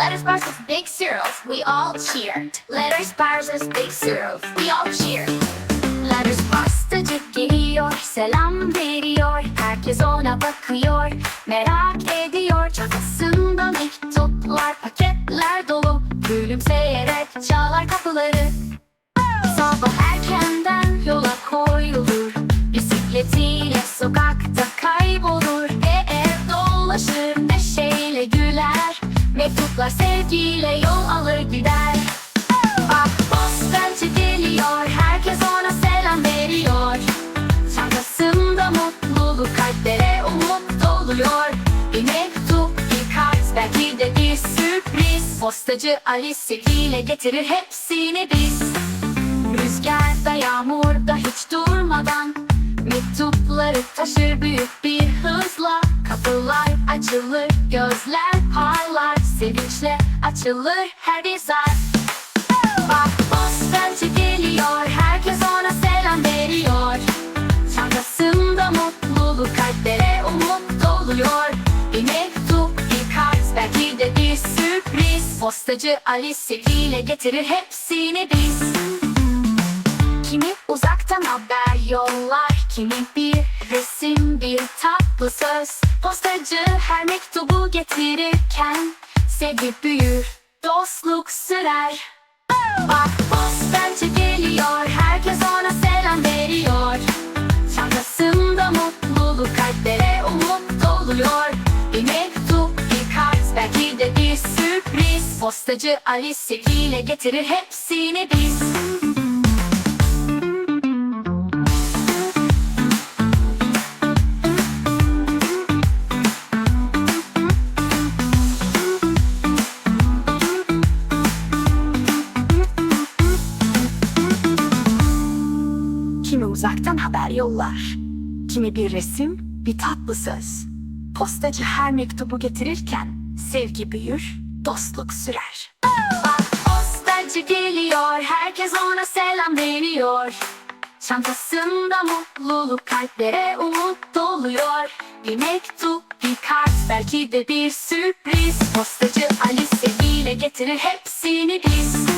Letters, bars big zeros, we all cheered. Letters, bars big zeros, we all cheered. Letters pastacı geliyor, selam veriyor. Herkes ona bakıyor, merak ediyor. Çantasında mektuplar, paketler dolu. Gülümseyerek çalar kapıları. Sabah erkenden yola koyulur Bisikletiyle sokakta kaybolur E ev dolaşır güler Mektuplar sevgiyle yol alır gider. Bak postancı geliyor Herkes ona selam veriyor. Çantasında mutluluk kalplere umut doluyor. Bir mektup, bir kart, belki de bir sürpriz. Postacı Ali sevgiyle getirir hepsini biz. Rüzgarda yağmurda hiç durmadan Mektupları taşır büyük bir hızla Kapılar açılır, gözler parlar Sevinçle. Açılır her bir zar Bak postacı geliyor, herkes ona selam veriyor. Çantasında mutluluk kalplere umut doluyor. Bir mektup, bir kart, belki de bir sürpriz. Postacı Ali sevgiyle getirir hepsini biz. Kimi uzaktan haber yollar Kimi bir resim bir tatlı söz Postacı her mektubu getirirken Sevgi büyür dostluk sürer. Bak postacı geliyor Herkes ona selam veriyor. Çantasında mutluluk kalplere umut doluyor. Bir mektup bir kart belki de bir sürpriz. Postacı Ali sevgiyle getirir hepsini biz Kimi uzaktan haber yollar. Kimi bir resim, bir tatlı söz. Postacı her mektubu getirirken sevgi büyür, dostluk sürer. Postacı geliyor Herkes ona selam veriyor Çantasında mutluluk kalplere umut doluyor Bir mektup bir kart belki de bir sürpriz Postacı Ali sevgiyle getirir hepsini biz